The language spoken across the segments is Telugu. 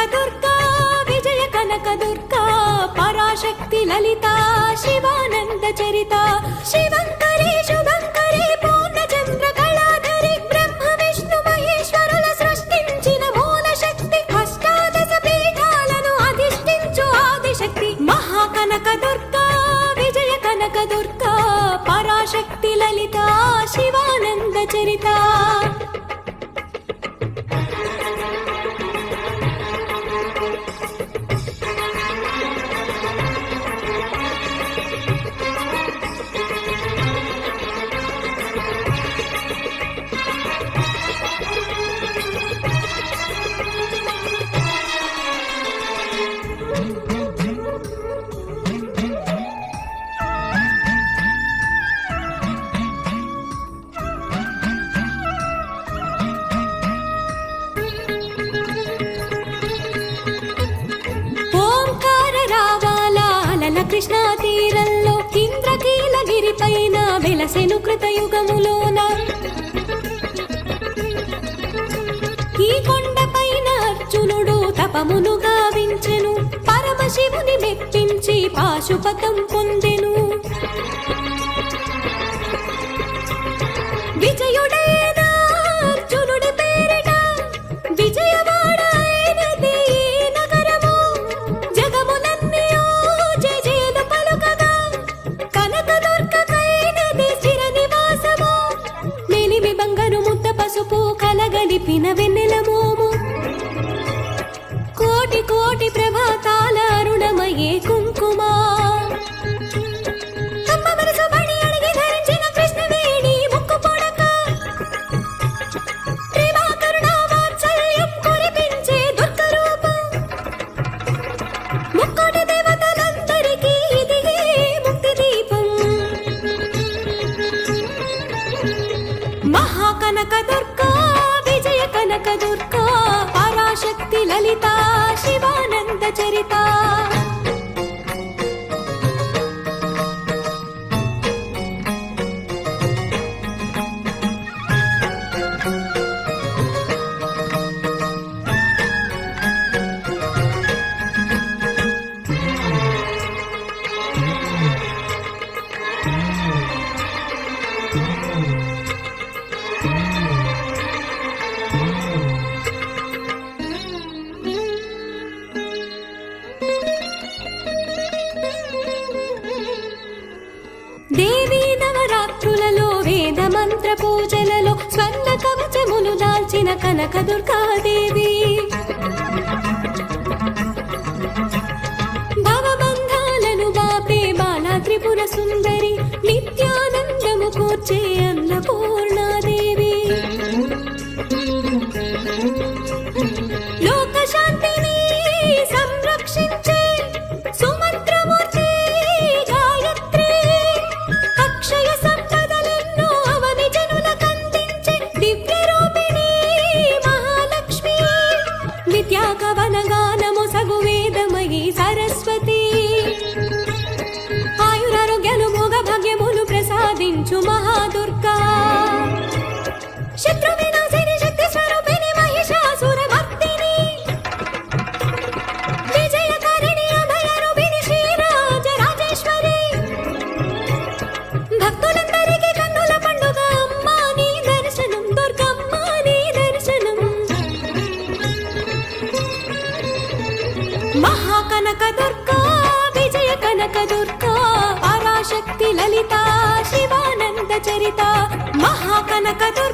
Благодар சபதம் కనక దుర్గాదేవి చరిత మహాకనకదు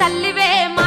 తల్లివే మా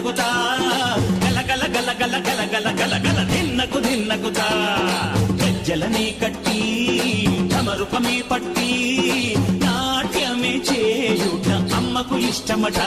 తిన్నగుతా గలగల గలగల గలగల గలగల తిన్నకు తిన్నగుతా గజ్జలనే కట్టి తమరుపమే పట్టి నాట్యమే చేయుట అమ్మకు ఇష్టమట.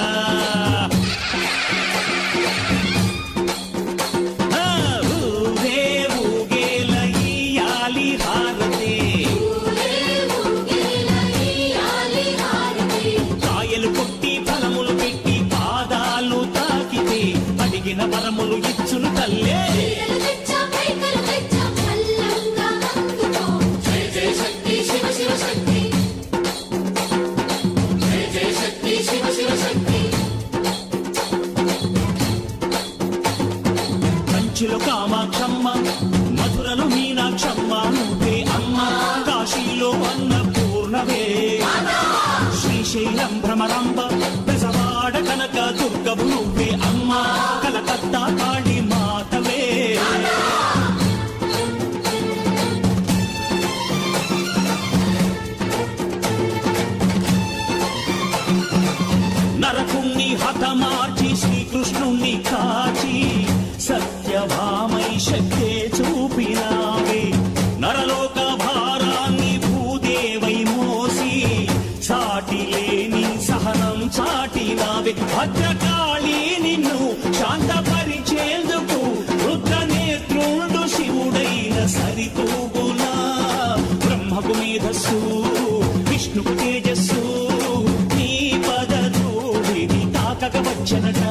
నావే భద్రకాళి నిన్ను శాంతపరిచేందుకు రుద్ర నేత్రుండు శివుడైన సరితూగులా. బ్రహ్మకు మేధస్సు విష్ణుకు తేజస్సు నీ పద ధూళిని తాకక వచ్చనట.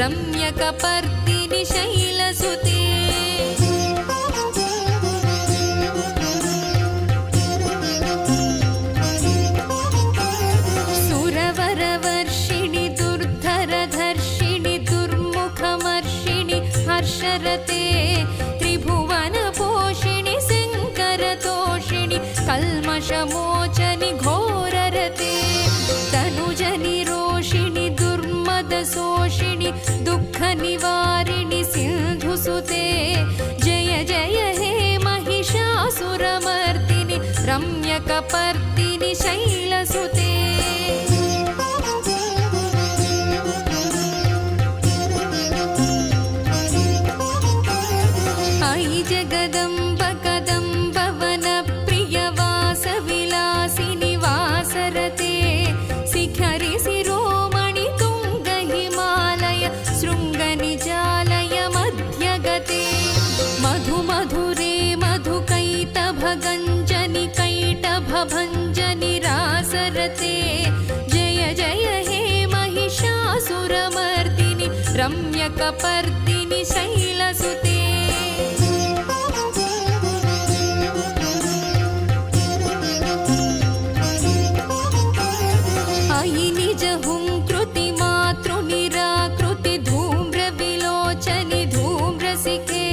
रम्यकपर्दिनि शैलसुते కపర్తిని శైలసుతే రమ్యకపర్దిని శైలసుతే. అయి నిజ హుంకృతి మాతృ నిరాకృతి ధూమ్ర విలోచని ధూమ్రసికే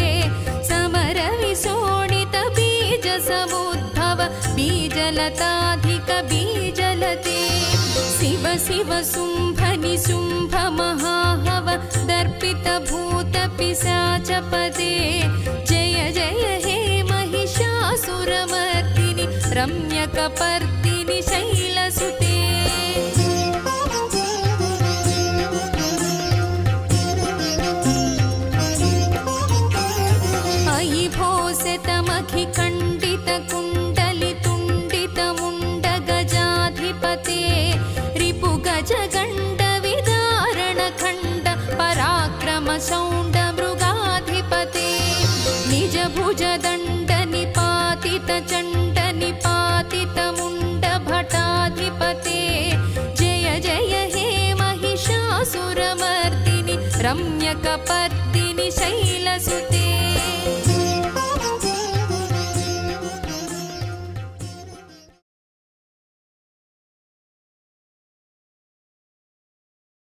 సమర విశోణిత బీజ సముద్భవ బీజలతాధిక బీజలతే శివ శివ శుంభ दर्पित भूत पिशाचपदे जय जय हे महिषासुरमर्दिनि रम्यकपर्दिनि मुण्ड भटाधिपते जय जय हे महिषासुरमर्दिनि रम्यकपर्दिनि